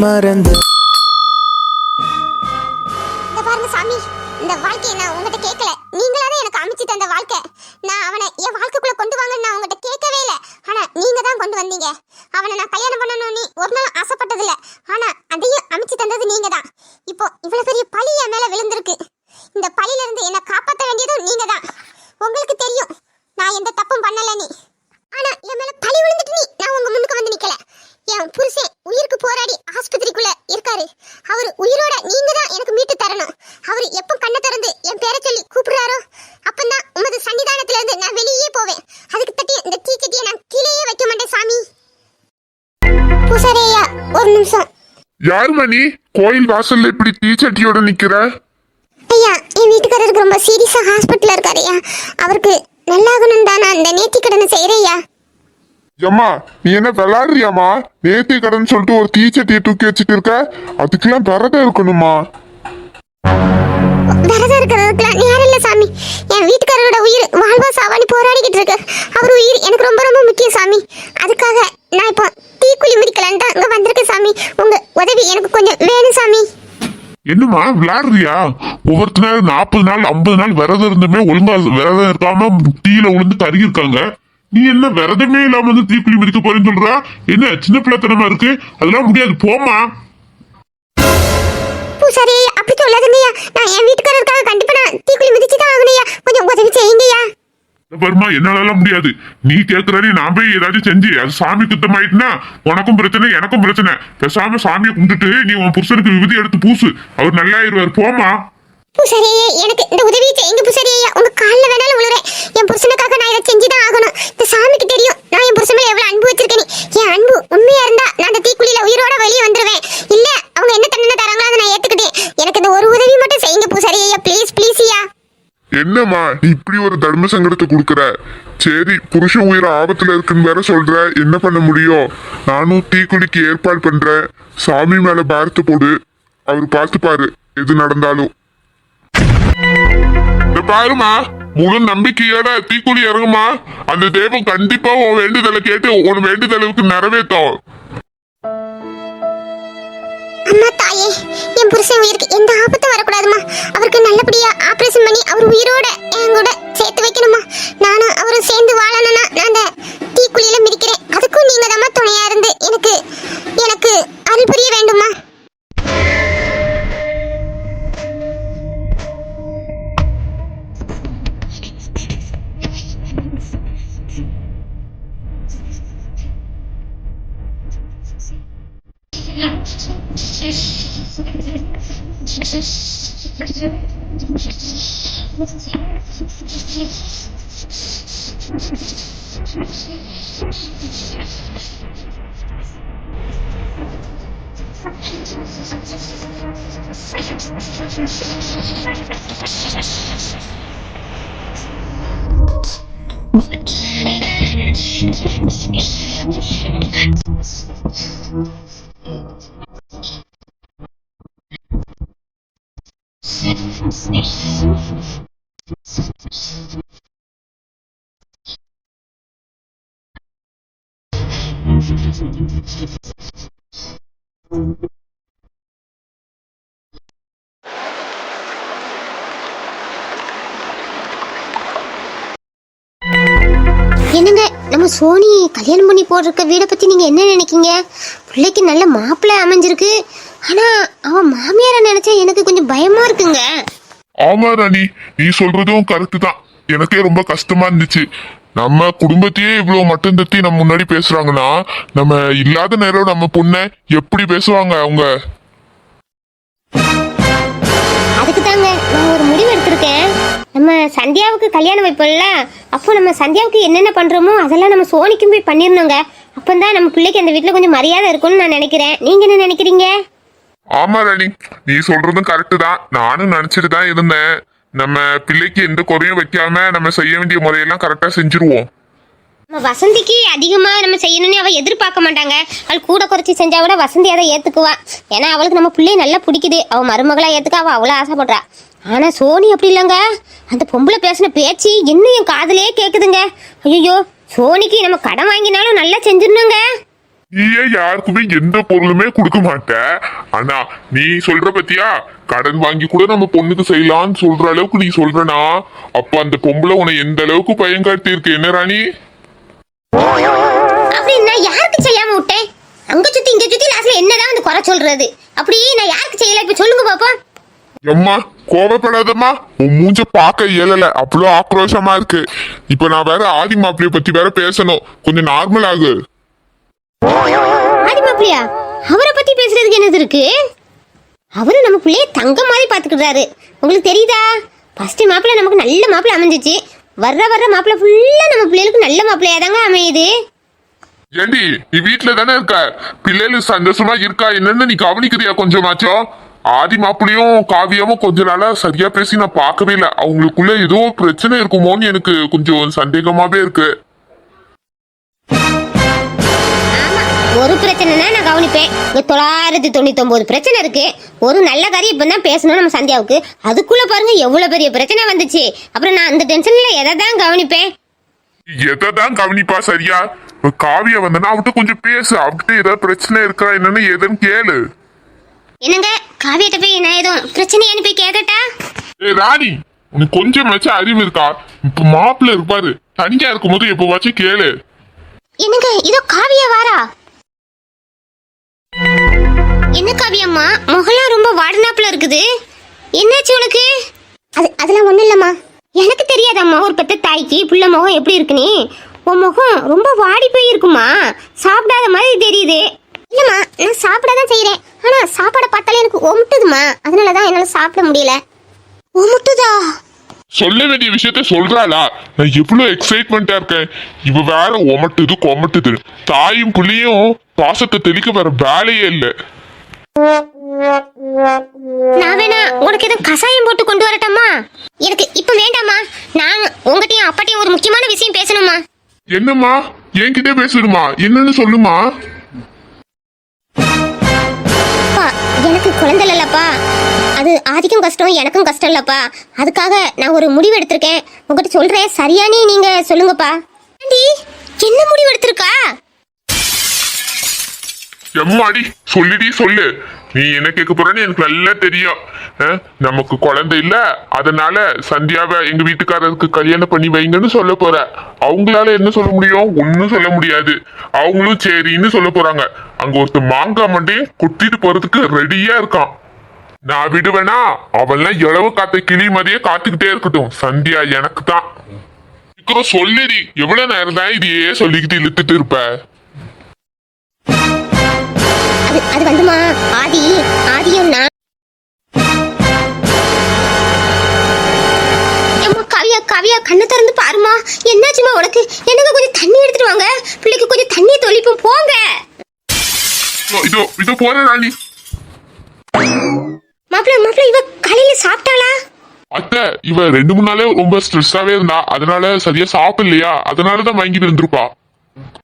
மறந்து. இந்த பாருங்க சாமி இந்த வாழ்க்கையை நான் உங்ககிட்ட கேட்கல. நீங்களா எனக்கு அமைச்சு தந்த வாழ்க்கை. நான் அவனை என் வாழ்க்கைக்குள்ள கொண்டு வாங்கன்னு நான் உங்ககிட்ட கேட்கவே இல்லை. ஆனா நீங்க தான் கொண்டு வந்தீங்க. அவனை நான் கல்யாணம் பண்ணணும்னு ஒரு நாள் ஆசைப்பட்டது இல்ல ஆனா அதையும் அமைச்சு தந்தது நீங்க தான் இப்போ இவ்வளவு பெரிய பழி என் மேல விழுந்திருக்கு. இந்த பழியில இருந்து என்னை காப்பாற்ற வேண்டியதும் நீங்க தான் உங்களுக்கு தெரியும் நான் எந்த தப்பும் பண்ணல ஆனா என் மேல பழி விழுந்துட்டு நீ யாரும்மா நீ? கோயில் வாசல்ல இப்படி தீச்சட்டியோட நிக்கிற? ஐயா என் வீட்டுக்காரருக்கு ரொம்ப சீரியஸா ஹாஸ்பிட்டல்ல இருக்காரு ஐயா. அவருக்கு நல்லாகணும் தான் நான் இந்த நேர்த்தி கடனை செய்யறேன் ஐயா. ஏம்மா நீ என்ன விளாடுறியாம்மா? நேத்தி கடன் சொல்லிட்டு ஒரு தீச்சட்டியை தூக்கி வச்சுட்டு இருக்க? அதுக்கெல்லாம் விரதம் இருக்கணுமா விரதம் இருக்கிறதுக்குலாம் சாமி என் வீட்டுக்காரரோட உயிர் வாழ்வா சாவானி போராடிக்கிட்டு இருக்கு. அவர் உயிர் எனக்கு ரொம்ப ரொம்ப முக்கியம் சாமி. அதுக்காக நான் இப்போ தீக்குழி மிதிக்கலான்ட்டு அங்க வந்திருக்கேன் சாமி. உங்க உதவி எனக்கு கொஞ்சம் வேணும் சாமி. என்னம்மா விளாடுறியா ஒவ்வொருத்த நேரம் நாற்பது நாள் ஐம்பது நாள் விரதம் இருந்துமே ஒழுங்கா விரதம் இருக்காம தீயில விழுந்து கருகி இருக்காங்க. நீ என்ன விரதமே இல்லாம வந்து தீக்குழி மிதிக்க போறேன்னு சொல்றா? என்ன சின்ன பிள்ளைத்தனமா இருக்கு? அதெல்லாம் முடியாது போம்மா. பூசாரி அப்படி சொல்லாதங்கய்யா நான் என் வீட்டுக்காரருக்காக கண்டிப்பா நான் தீக்குழி மிதிச்சு தான் ஆகணும்யா கொஞ்சம் உதவி செய்யுங்கய்யா பர்மா என்னால முடியாது. நீ கேக்குறடி நான் போய் ஏதாச்சும் செஞ்சு அது சாமி குத்தம் ஆயிட்டுனா உனக்கும் பிரச்சனை எனக்கும் பிரச்சனை. பேசாம சாமியை கும்பிட்டுட்டு நீ உன் புருஷனுக்கு விபதி எடுத்து பூசு. அவர் நல்லாயிருவார். போமா பூசாரி ஐயா எனக்கு இந்த உதவியை செய்யுங்க பூசாரி ஐயா உங்க கால்ல வேணாலும் விழுறேன் என் புருஷனுக்காக நான் இதை செஞ்சுதான் ஆகணும். இந்த சாமிக்கு தெரியும். நான் என் புருஷன் மேல எவ்வளவு அன்பு வச்சிருக்கேன். என் அன்பு உண்மையா இருந்தா நான் அந்த தீக்குழியில உயிரோட வெளியே வந்துருவேன். இல்ல அவங்க என்ன தண்டனை தராங்களோ அதை நான் ஏத்துக்கிட்டேன். எனக்கு இந்த ஒரு உதவி மட்டும் செய்யுங்க பூசாரி ஐயா. ப்ளீஸ் ப்ளீஸ் ஐயா. என்னம்மா நீ இப்படி ஒரு தர்ம சங்கடத்தை கொடுக்குற? சரி புருஷன் உயிர் ஆபத்துல இருக்குன்னு வேற சொல்ற. என்ன பண்ண முடியும்? நானும் தீக்குளிக்கு ஏற்பாடு பண்றேன் சாமி மேல பாரத்தை போடு. அவர் பார்த்துப்பாரு எது நடந்தாலும். இந்த பாருமா முழு நம்பிக்கையோட தீக்குழி இறங்குமா அந்த தெய்வம் கண்டிப்பா உன் வேண்டுதலை கேட்டு உன் வேண்டுதலுக்கு நிறைவேற்றும். அம்மா தாயே என் புருஷன் உயிருக்கு எந்த ஆபத்தும் வரக்கூடாதுமா. அவருக்கு நல்லபடியா ஆபரேஷன் பண்ணி அவர் உயிரோட என் கூட சேர்த்து வைக்கணுமா. நானும் அவரும் சேர்ந்து வாழணும்னா நான் அந்த தீக்குழியில மிதிக்கிறேன். அதுக்கும் நீங்க தான் துணையா இருந்து எனக்கு எனக்கு அருள் புரிய வேண்டுமா நம்ம சோனி கல்யாணம் பண்ணி போட்டிருக்க வீடை பற்றி நீங்கள் என்ன நினைக்கீங்க? பிள்ளைக்கு நல்ல மாப்பிள்ளை அமைஞ்சிருக்கு. ஆனால் அவன் மாமியாரை நினச்சா எனக்கு கொஞ்சம் பயமாக இருக்குங்க. ஆமா ராணி. நீ சொல்றதும் கருத்து தான். எனக்கே ரொம்ப கஷ்டமா இருந்துச்சு. நம்ம குடும்பத்தையே இவ்வளவு மட்டும் தட்டி நம்ம முன்னாடி பேசுறாங்கன்னா நம்ம இல்லாத நேரம் நம்ம பொண்ணை எப்படி பேசுவாங்க அவங்க? இல்லைங்க நான் ஒரு முடிவு எடுத்திருக்கேன். நம்ம சந்தியாவுக்கு கல்யாணம் வைப்போம்ல. அப்போ நம்ம சந்தியாவுக்கு என்னென்ன பண்ணுறோமோ அதெல்லாம் நம்ம சோனிக்கும் போய் பண்ணிடணுங்க. அப்போ தான் நம்ம பிள்ளைக்கு அந்த வீட்டில் கொஞ்சம் மரியாதை இருக்கும்னு நான் நினைக்கிறேன். நீங்கள் என்ன நினைக்கிறீங்க? ஆமா ராணி. நீ சொல்றதும் கரெக்டு தான். நானும் நினைச்சிட்டு தான் இருந்தேன். நம்ம பிள்ளைக்கு எந்த குறையும் வைக்காம நம்ம செய்ய வேண்டிய முறையெல்லாம் கரெக்டா செஞ்சிருவோம். நம்ம வசந்திக்கு அதிகமாக நம்ம செய்யணும்னு அவள் எதிர்பார்க்க மாட்டாங்க. அவள் கூட குறைச்சி செஞ்சா கூட வசந்தி அதை ஏற்றுக்குவான் ஏன்னா அவளுக்கு நம்ம பிள்ளைய நல்லா பிடிக்குது. அவள் மருமகளாக ஏற்றுக்க அவள் அவ்வளோ ஆசைப்படுறா. ஆனால் சோனி அப்படி இல்லைங்க. அந்த பொம்பளை பேசின பேச்சு இன்னும் என் காதலே கேட்குதுங்க ஐயோ சோனிக்கு நம்ம கடன் வாங்கினாலும் நல்லா செஞ்சிடணுங்க. நீயே யாருக்குமே எந்த பொருளுமே கொடுக்க மாட்ட. ஆனா நீ சொல்ற பத்தியா? கடன் வாங்கி கூட நம்ம பொண்ணுக்கு செய்யலாம்னு சொல்ற அளவுக்கு நீ சொல்றனா? அப்ப அந்த பொம்பளை உன்னை எந்த அளவுக்கு பயங்காட்டி இருக்கு என்ன ராணி? அப்படி நான் யாருக்கு செய்யாம விட்டேன்? அங்க சுத்தி இங்க சுத்தி லாஸ்ட்ல என்னதான் வந்து குறை சொல்றது? அப்படி நான் யாருக்கு செய்யல? இப்ப சொல்லுங்க பாப்போம். எம்மா கோவப்படாதம்மா. உன் மூஞ்ச பார்க்க இயலல. அவ்வளோ ஆக்ரோஷமா இருக்கு. இப்ப நான் வேற ஆதி மாப்பிளைய பத்தி வேற பேசணும். கொஞ்சம் நார்மல் ஆகு. ஆதி மாப்பிளையா? அவரை பத்தி பேசுறதுக்கு என்னது இருக்கு? அவரு நம்ம பிள்ளைய தங்க மாதிரி பாத்துக்கிட்டாரு உங்களுக்கு தெரியுதா? ஃபர்ஸ்ட் மாப்பிள்ளை நமக்கு நல்ல மாப்பிள்ளை அமைஞ்சிச்சு. வர்ற வர்ற மாப்பிள்ள ஃபுல்லா நம்ம பிள்ளைகளுக்கு நல்ல மாப்பிள்ளையா தாங்க அமையுது. ஏண்டி நீ வீட்ல தானே இருக்க? பிள்ளைகள் சந்தோஷமா இருக்கா என்னன்னு நீ கவனிக்கிறியா கொஞ்சமாச்சும் ஆதி மாப்பிளையும் காவியமும் கொஞ்ச நாளா சரியா பேசி நான் பார்க்கவே இல்லை. அவங்களுக்குள்ள ஏதோ பிரச்சனை இருக்குமோன்னு எனக்கு கொஞ்சம் சந்தேகமாவே இருக்கு. ஒரு பிரச்சனைனா நான் கவனிப்பேன். இங்க தொள்ளாயிரத்தி தொண்ணூத்தி ஒன்பது பிரச்சனை இருக்கு. ஒரு நல்ல காரியம் இப்போ தான் பேசணும் நம்ம சந்தியாவுக்கு. அதுக்குள்ள பாருங்க எவ்வளவு பெரிய பிரச்சனை வந்துச்சு. அப்புறம் நான் அந்த டென்ஷன்ல எதை தான் கவனிப்பேன்? எதான் கவனிப்பா சரியா? இப்ப காவியா வந்தனா அவட்ட கொஞ்சம் பேசு. அவகிட்ட ஏதாவது பிரச்சனை இருக்கா என்னன்னு எதுன்னு கேளு. என்னங்க? காவியிட்ட போய் நான் எதுவும் பிரச்சனையான்னு போய் கேட்கட்டா ஏய் ராணி உனக்கு கொஞ்சம் வச்சு அறிவு இருக்கா? இப்ப மாப்பிள்ள இருப்பாரு. தனியா இருக்கும்போது எப்ப கேளு. என்னங்க இதோ காவியா வாரா? என்ன காவியம்மா? முகலாம் ரொம்ப வாடினாப்புல இருக்குது. என்னாச்சு உனக்கு? அது அதெல்லாம் ஒண்ணும் இல்லம்மா. எனக்கு தெரியாதம்மா ஒரு பெத்த தாய்க்கு புள்ள முகம் எப்படி இருக்குன்னு. உன் முகம் ரொம்ப வாடி போய் இருக்குமா சாப்பிடாத மாதிரி தெரியுது. இல்லம்மா நான் சாப்பிட தான் செய்யறேன் ஆனா சாப்பாடை பார்த்தாலே எனக்கு ஒமுட்டுதுமா அதனால தான் என்னால சாப்பிட முடியல. ஒமுட்டுதா? சொல்ல வேண்டிய விஷயத்த சொல்றாளா? நான் எவ்வளவு எக்ஸைட்மெண்டா இருக்கேன். இவ வேற ஒமட்டுது கொமட்டுது தாயும் புள்ளியும் பாசத்தை தெளிக்க வேற வேலையே இல்ல. நான் வேணா உனக்கு எதுவும் கசாயம் போட்டு கொண்டு வரட்டாமா எனக்கு இப்ப வேண்டாமா நான் உங்ககிட்டயும் அப்பாட்டையும் ஒரு முக்கியமான விஷயம் பேசணுமா என்னம்மா? என்கிட்ட பேசிடுமா? என்னன்னு சொல்லுமா? எனக்கு குழந்தை இல்லப்பா அது ஆதிக்கும் கஷ்டம் எனக்கும் கஷ்டம் இல்லப்பா. அதுக்காக நான் ஒரு முடிவு எடுத்திருக்கேன். உங்ககிட்ட சொல்றேன். சரியானே நீங்க சொல்லுங்கப்பா. என்ன முடிவு எடுத்திருக்கா? எம்மாடி சொல்லிடி சொல்லு. நீ என்ன கேட்க போறன்னு எனக்கு நல்லா தெரியும். நமக்கு குழந்தை இல்ல. அதனால சந்தியாவை எங்க வீட்டுக்காரருக்கு கல்யாணம் பண்ணி வைங்கன்னு சொல்ல போற. அவங்களால என்ன சொல்ல முடியும்? ஒன்னும் சொல்ல முடியாது. அவங்களும் சரின்னு சொல்ல போறாங்க. அங்க ஒருத்தர் மாங்காய் மண்டையும் குத்திட்டு போறதுக்கு ரெடியா இருக்கான். நான் விடுவேனா? அவன்லாம் இளவு காத்த கிளி மாதிரியே காத்துக்கிட்டே இருக்கட்டும். சந்தியா எனக்கு தான். சொல்லிடி. எவ்வளவு நேரம் தான் இதையே சொல்லிக்கிட்டு இழுத்துட்டு இருப்ப? அது அது வந்துமா? ஆதி ஆதியும் நான். காவியா காவியா கண்ணு திறந்து பாருமா. என்னாச்சுமா உனக்கு? எனக்கு கொஞ்சம் தண்ணி எடுத்துட்டு வாங்க? பிள்ளைக்கு கொஞ்சம் தண்ணி தொளிப்போம் போங்க. இதோ, இதோ இதோ போற ராணி. மாப்பிள்ள மாப்பிள்ள இவ காலையில சாப்பிட்டாளா? அத்தை இவ ரெண்டு மூணு நாளே ரொம்ப ஸ்ட்ரெஸ்ஸாவே இருந்தா அதனால சரியா சாப்பிடலையா? அதனாலதான் வாங்கிட்டு இருந்திருப்பா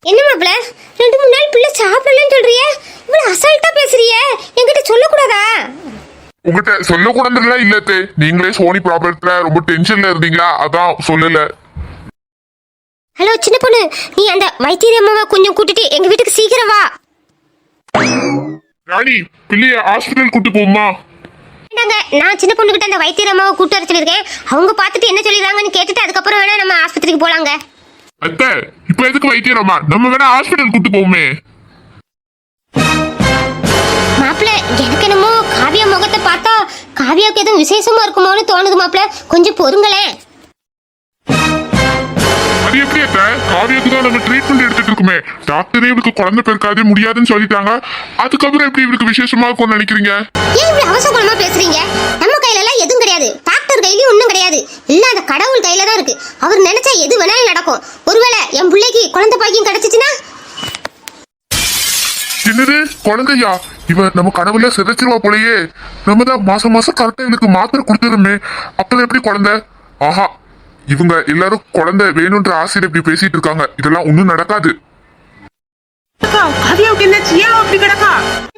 என்ன மாப்பிள்ள ரெண்டு மூணு நாள் பிள்ளை சாப்பிடலன்னு சொல்றிய. இவ்வளவு அசால்ட்டா பேசுறிய. என்கிட்ட சொல்லக்கூடாதா? உங்ககிட்ட சொல்லக்கூடாதுலாம் இல்ல அத்தை. நீங்களே சோனி ப்ராப்ளத்துல ரொம்ப டென்ஷன்ல இருந்தீங்களா? அதான் சொல்லல. ஹலோ சின்ன பொண்ணு நீ அந்த வைத்தியர் அம்மாவை கொஞ்சம் கூட்டிட்டு எங்க வீட்டுக்கு சீக்கிரம் வா. ராணி பிள்ளைய ஹாஸ்பிட்டல் கூட்டு போமா வேண்டாங்க நான் சின்ன பொண்ணு கிட்ட அந்த வைத்தியர் அம்மாவை கூட்டு வர சொல்லியிருக்கேன். அவங்க பார்த்துட்டு என்ன சொல்லிடுறாங்கன்னு கேட்டுட்டு அதுக்கப்புறம் வேணா நம்ம ஆஸ்பத்திரிக்கு போலாங்க. அத்தை இப்ப எதுக்கு வைத்தியரம்மா நம்ம வேணா ஹாஸ்பிட்டல் கூட்டு போவோமே. மாப்பிள்ள எனக்கு என்னமோ காவியா முகத்தை பார்த்தா காவியாவுக்கு எதுவும் விசேஷமா இருக்குமோன்னு தோணுது மாப்பிள்ள கொஞ்சம் பொறுங்களேன். அது எப்படி அத்தை? காவியாக்கு தான் நம்ம ட்ரீட்மெண்ட் எடுத்துட்டு இருக்குமே. டாக்டரே இவளுக்கு குழந்தை பிறக்காதே முடியாதுன்னு சொல்லிட்டாங்க. அதுக்கப்புறம் எப்படி இவளுக்கு விசேஷமா இருக்கும்னு நினைக்கிறீங்க? ஏன் இப்படி அவசரமா பேசுறீங்க? நம்ம கையில எல்லாம் எதுவும் கிடையாது. டாக்டர் கையிலயும் ஒன்றும் கிடையாது. எல்லாம் அந்த கடவுள் கையில தான் இருக்கு. அவர் நினைச்சா எது வேணாலும் நடக்கும். ஒருவேளை என் பிள்ளைக்கு குழந்தை பாக்கியம் கிடைச்சிச்சுன்னா? என்னது? குழந்தையா? இவ நம்ம கனவுல சிதைச்சிருவா போலயே. நம்ம தான் மாசம் மாசம் கரெக்டா இவளுக்கு மாத்திரை கொடுத்துருமே. அப்பதான் எப்படி குழந்தை? ஆஹா. இவங்க எல்லாரும் குழந்தை வேணும்ன்ற ஆசையில இப்படி பேசிட்டு இருக்காங்க. இதெல்லாம் ஒன்றும் நடக்காது. அக்கா காவியாவுக்கு என்னாச்சு ஏன் அவ அப்படி கிடக்கா?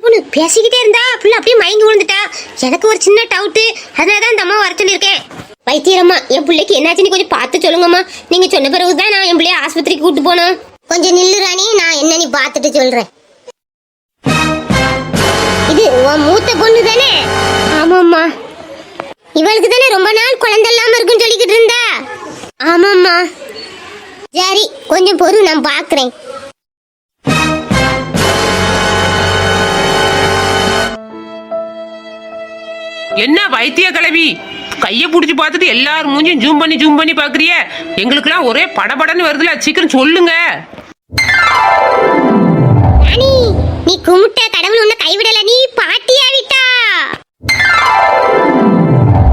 பொண்ணு பேசிக்கிட்டே இருந்தா புள்ள அப்படியே மயங்கி விழுந்துட்டா. எனக்கு ஒரு சின்ன டவுட்டு அதனால தான் இந்த அம்மா வர சொல்லியிருக்கேன். வைத்தியரம்மா என் பிள்ளைக்கு என்னாச்சுன்னு கொஞ்சம் பார்த்து சொல்லுங்கம்மா. நீங்க சொன்ன பிறகு தான் நான் என் பிள்ளைய ஆஸ்பத்திரிக்கு கூட்டு போனோம் கொஞ்சம் நில்லு ராணி நான் என்னன்னு பார்த்துட்டு சொல்றேன். இது உன் மூத்த பொண்ணு தானே ஆமாம்மா. இவளுக்கு தானே ரொம்ப நாள் குழந்தை இல்லாம இருக்குன்னு சொல்லிக்கிட்டு இருந்தா? ஆமாம்மா. சரி கொஞ்சம் பொறு நான் பார்க்கறேன். என்ன வைத்திய கிளவி கைய புடிச்சு பார்த்துட்டு எல்லாரும் மூஞ்சியும் ஜூம் பண்ணி ஜூம் பண்ணி பாக்குறிய எங்களுக்கெல்லாம் ஒரே படபடன்னு வருதுல சீக்கிரம் சொல்லுங்க. ராணி நீ கும்பிட்ட கடவுள் உன்னை கைவிடல. நீ பாட்டியாவிட்டா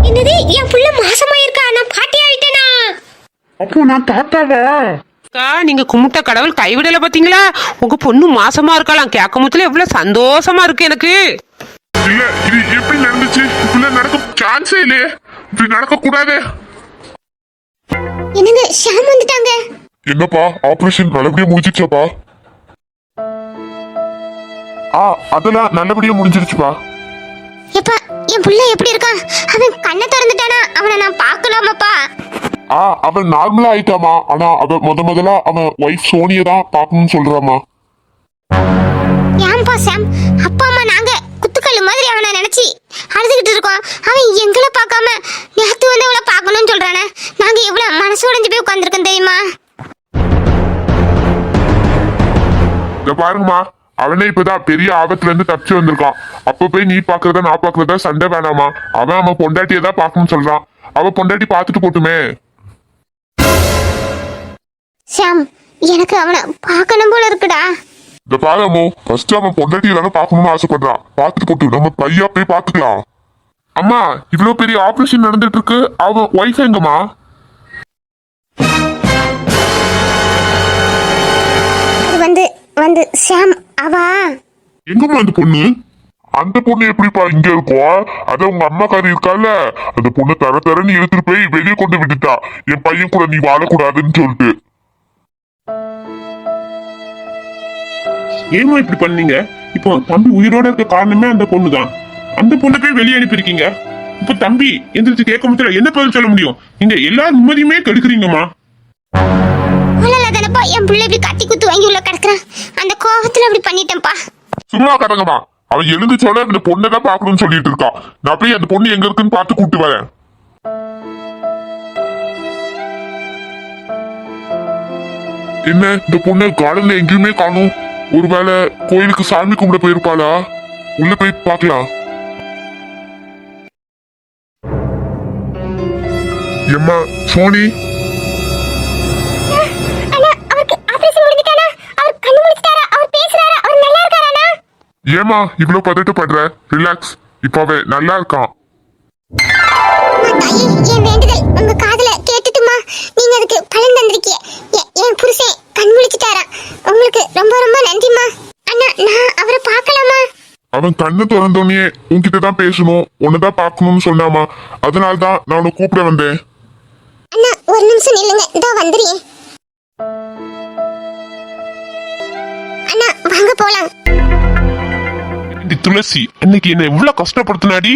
என்னது என் புள்ள மாசமாயிருக்கா? நான் பாட்டியாவிட்டேனா அப்போ நான் தாத்தாவா? அக்கா நீங்க கும்பிட்ட கடவுள் கைவிடல பாத்தீங்களா? உங்க பொண்ணு மாசமா இருக்கலாம் கேட்க முத்துல எவ்வளவு சந்தோஷமா இருக்கு எனக்கு. இல்ல இது எப்படி நடந்துச்சு? சான்ஸே இல்லையே. இப்படி நடக்க கூடாது என்னங்க ஷாம் வந்துட்டாங்க. என்னப்பா ஆபரேஷன் நல்லபடியா முடிஞ்சிச்சாப்பா ஆ அதெல்லாம் நல்லபடியா முடிஞ்சிருச்சுப்பா. எப்பா என் புள்ள எப்படி இருக்கான் அவன் கண்ணை திறந்துட்டானா. அவனை நான் பார்க்கலாமாப்பா? ஆ அவன் நார்மலா ஆயிட்டாமா. ஆனா அவ முத முதல்ல அவன் ஒய்ஃப் சோனிய தான் பார்க்கணும்னு சொல்றாமா. ஏன்பா சாம் அப்பா அம்மா நாங்க குத்துக்கல்லு மாதிரி அவனை நினைச்சு அழுதுகிட்டு இருக்கோம் அவன் எங்களை பார்க்காம நேத்து வந்து அவளை பார்க்கணும்னு சொல்றானே. நாங்க எவ்வளவு மனசு உடைஞ்சு போய் உட்காந்துருக்கோம் தெரியுமா? இத பாருங்கம்மா. அவனே இப்பதான் பெரிய ஆபத்துல இருந்து தப்பிச்சு வந்திருக்கான். அப்ப போய் நீ பாக்குறதா நான் பாக்குறதா சண்டை வேணாமா? அவன் அவன் பொண்டாட்டியை தான் பார்க்கணும்னு சொல்றான். அவ பொண்டாட்டி பார்த்துட்டு போட்டுமே. சாம் எனக்கு அவனை பார்க்கணும் போல இருக்குடா. இந்த பாருமோ ஃபர்ஸ்ட் அவன் பொண்டாட்டி தானே பார்க்கணும்னு ஆசைப்படுறான். பார்த்துட்டு போட்டு நம்ம பையா போய் பார்த்துக்கலாம். அம்மா இவ்வளவு பெரிய ஆபரேஷன் நடந்துட்டு இருக்கு அவன் ஒய்ஃப் எங்கம்மா வந்து வந்து சாம் அவா? எங்கம்மா அந்த பொண்ணு? அந்த பொண்ணு எப்படிப்பா இங்க இருக்கும் அத உங்க அம்மாக்காரி இருக்கால? அந்த பொண்ணு தர தரன்னு இழுத்துட்டு போய் வெளியே கொண்டு விட்டுட்டா. என் பையன் கூட நீ வாழக்கூடாதுன்னு சொல்லிட்டு. ஏமா இப்படி பண்ணீங்க? இப்போ தம்பி உயிரோட இருக்க காரணமே அந்த பொண்ணு தான் அந்த பொண்ணை போய் வெளியே அனுப்பியிருக்கீங்க. இப்ப தம்பி எந்திரிச்சு கேட்க முடியல என்ன பதில் சொல்ல முடியும்? நீங்க எல்லா நிம்மதியுமே கெடுக்குறீங்கம்மா. தானப்பா என் பிள்ளை இப்படி கத்தி குத்து வாங்கி உள்ள கிடக்குறான். அந்த கோபத்துல அப்படி பண்ணிட்டேன்ப்பா. சும்மா கடங்கம்மா அவன் எழுந்துச்சோட அந்த பொண்ணை தான் பார்க்கணும்னு சொல்லிட்டு இருக்கான் நான் போய் அந்த பொண்ணு எங்க இருக்குன்னு பார்த்து கூட்டு வரேன். என்ன இந்த பொண்ணு கார்டன்ல எங்கேயுமே காணும்? ஒருவேளை கோயிலுக்கு சாமி கும்பிட போயிருப்பாளா? உள்ள போய் பார்க்கலாம். எம்மா சோனி? ஏமா இவ்வளவு பதட்டப்படுற? ரிலாக்ஸ் இப்ப அவன் நல்லா இருக்கான் தாயே என் வேண்டுதல் உங்க காதுல கேட்டுட்டுமா நீங்க அதுக்கு பலன் தந்திருக்கீங்க எ- என் புருஷன் கண் முழிச்சிட்டாரா உங்களுக்கு ரொம்ப ரொம்ப நன்றிமா அண்ணா நான் அவரை பார்க்கலாமா கண்ணு திறந்தோடனே உன்கிட்ட தான் பேசணும். உன்னதான் பார்க்கணும்னு சொன்னாமா. அதனால தான் நான் உன்னை கூப்பிட வந்தேன். அண்ணா ஒரு நிமிஷம் நில்லுங்க. இதோ வந்துடுறேன் அண்ணா வாங்க போலாம். துளசி? அன்னைக்கு என்ன எவ்வளவு கஷ்டப்படுத்தினாடி?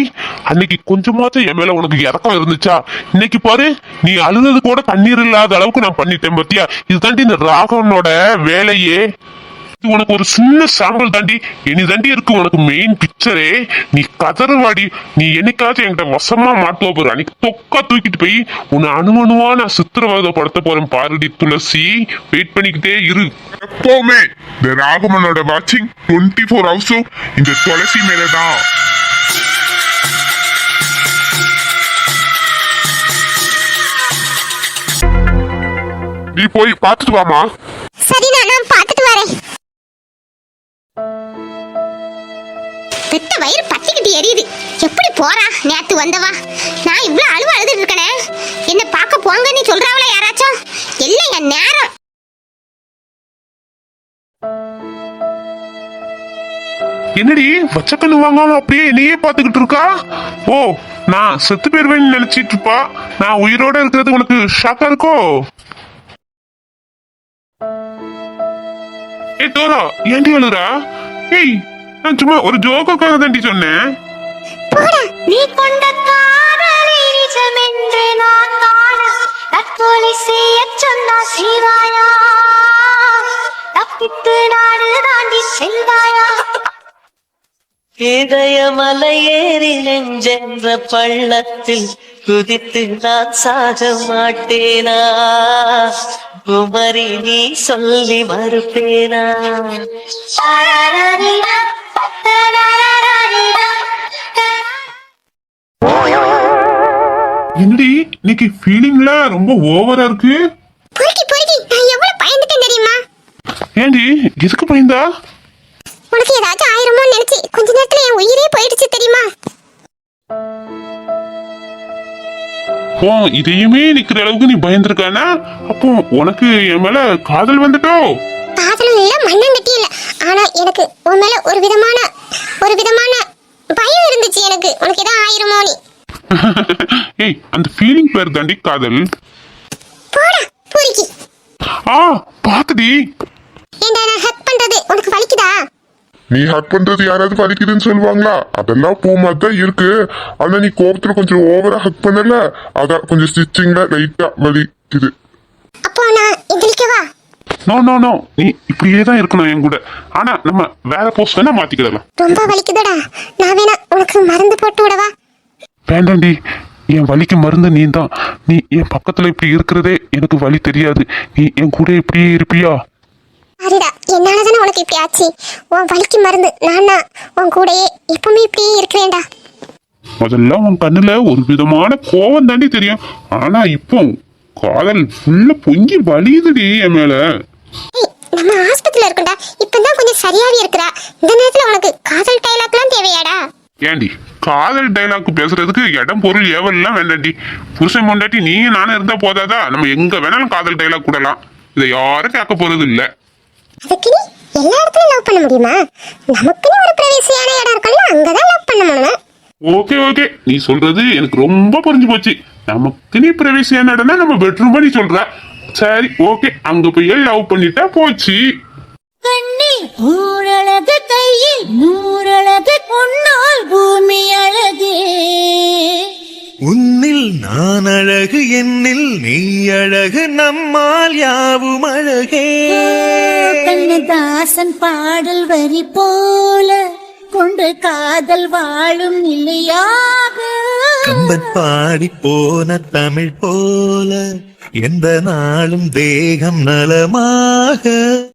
அன்னைக்கு கொஞ்சமாச்சும் என் மேல உனக்கு இறக்கம் இருந்துச்சா? இன்னைக்கு பாரு நீ அழுதது கூட கண்ணீர் இல்லாத அளவுக்கு நான் பண்ணிட்டேன் பத்தியா? இதுதாண்டி இந்த ராகவனோட வேலையே. உனக்கு ஒரு சின்ன சாம்பல் தாண்டி இனி தாண்டி இருக்கு உனக்கு மெயின் பிக்சரே நீ கதறுவாடி. நீ என்னைக்காச்சும் என்கிட்ட வசமா மாட்டுவ போற. அன்னைக்கு தொக்கா தூக்கிட்டு போய் உன்னை அணுவணுவா நான் சித்திரவதைப்படுத்த போறேன் பாருடி துளசி. வெயிட் பண்ணிக்கிட்டே இரு. எப்பவுமே இந்த ராகவனோட வாட்சிங் டுவெண்ட்டி ஃபோர் ஹவர்ஸும் இந்த துளசி மேலதான். நீ போய் பார்த்துட்டு வாமா சரிண்ணா நான் பார்த்துட்டு வரேன். பெத்த வயிறு பத்திக்கிட்டு எரியுது. எப்படி போறா? நேத்து வந்தவா? நான் இவ்வளவு அழுவ அழுதுட்டு இருக்கனே. என்ன பார்க்க போங்கன்னு சொல்றாவளா யாராச்சும் இல்லைங்க நேரம். என்னடி வச்சக்கண்ணு வாங்காம அப்படியே என்னையே பாத்துக்கிட்டு இருக்கா? ஓ நான் செத்து போயிருவேன்னு நினைச்சிட்டு இருப்பா. நான் உயிரோட இருக்கிறது உனக்கு ஷாக்கா இருக்கோ? ஏ தோரா ஏன்டி அழுறா ஏய் நான் சும்மா ஒரு ஜோக்குக்காக தாண்டி சொன்னேன். நீ கொண்ட காதலை நிஜமென்று நான் காண தற்கொலை செய்ய சொன்னா செய்வாயா தப்பித்து நாடு தாண்டி செல்வாயா? ஏறி நெஞ்சென்ற பள்ளத்தில் குதித்து நான் சாக மாட்டேனா குமரி நீ சொல்லி மறுப்பேனா? என்னடி இன்னைக்கு ஃபீலிங்ல ரொம்ப ஓவரா இருக்கு? பொறுக்கி பொறுக்கி நான் எவ்வளவு பயந்துட்டேன் தெரியுமா? ஏண்டி எதுக்கு பயந்தா? உனக்கு ஏதாச்சும் ஆயிருமோன்னு நினைச்சு கொஞ்ச நேரத்துல என் உயிரே போயிடுச்சு தெரியுமா? ஓ இதையுமே நிக்கிற அளவுக்கு நீ பயந்துருக்கானா அப்போ உனக்கு என் மேல காதல் வந்துட்டோ? காதலும் இல்ல மண்ணங்கட்டி இல்ல. ஆனா எனக்கு உன் மேல ஒரு விதமான ஒரு விதமான பயம் இருந்துச்சு எனக்கு. உனக்கு ஏதாவது ஆயிருமோ நீ? ஏய் அந்த ஃபீலிங் பேர் தாண்டி காதல். போடா பொறுக்கி ஆ பாத்துடி ஏண்டா நான் ஹக் பண்றது? உனக்கு வலிக்குதா? நீ ஹக் பண்றது யாராவது வலிக்குதுன்னு சொல்லுவாங்களா? அதெல்லாம் பூ மாதிரி தான் இருக்கு. ஆனா நீ கோபத்துல கொஞ்சம் ஓவரா ஹக் பண்ணல? அதான் கொஞ்சம் ஸ்டிச்சிங்ல லைட்டா வலிக்குது. அப்போ நான் எந்திரிக்கவா நோ நோ நோ நீ இப்படியே தான் இருக்கணும் என் கூட. ஆனா நம்ம வேற போஸ்ட் வேணா மாத்திக்கிடலாம். ரொம்ப வலிக்குதுடா. நான் வேணா உனக்கு மருந்து போட்டு விடவா? வேண்டாண்டி. என் வலிக்கு மருந்து நீ தான் நீ என் பக்கத்துல இப்படி இருக்கிறதே எனக்கு வலி தெரியாது. நீ என் கூட இப்படியே இருப்பியா? சரிடா என்னால தானே உனக்கு இப்படி ஆச்சு? உன் வலிக்கு மருந்து நான் உன் கூடயே எப்பவுமே இப்படியே இருக்கிறேன்டா முதல்ல உன் கண்ணுல ஒரு விதமான கோவம் தாண்டி தெரியும். ஆனா இப்போ காதல் ஃபுல்லா பொங்கி வலியுதுடி என் மேல. நம்ம ஆஸ்பத்திரியில இருக்கோம்டா. இப்பதான் கொஞ்சம் சரியாவே இருக்கிறா. இந்த நேரத்துல உனக்கு காதல் டைலாக்லாம் தேவையாடா? ஏண்டி காதல் டைலாக் பேசுறதுக்கு இடம் பொருள் ஏவல்லாம் வேண்டாண்டி. புருஷன் பொண்டாட்டி நீயும் நானும் இருந்தா போதாதா? நம்ம எங்க வேணாலும் காதல் டைலாக் கூடலாம். இதை யாரும் கேட்க போறது இல்ல அதுக்கு நீ எல்லா இடத்துலயும் லவ் பண்ண முடியுமா? நமக்குன்னு ஒரு பிரவேசியான இடம் இருக்குல்ல அங்கதான் லவ் பண்ண முடியும்? ஓகே ஓகே நீ சொல்றது எனக்கு ரொம்ப புரிஞ்சு போச்சு. நமக்கு நீ பிரவேசியான இடம்னா நம்ம பெட்ரூம் நீ சொல்ற. சரி ஓகே அங்க போய் லவ் பண்ணிட்டா போச்சு. ஊரழகு கையில் நூறழகு பொன்னால் பூமி அழகே. உன்னில் நான் அழகு என்னில் நீ அழகு நம்மால் யாவும் அழகே. கண்ணதாசன் பாடல் வரி போல கொண்டு காதல் வாழும் நிலையாக. கம்பன் பாடி போன தமிழ் போல எந்த நாளும் தேகம் நலமாக.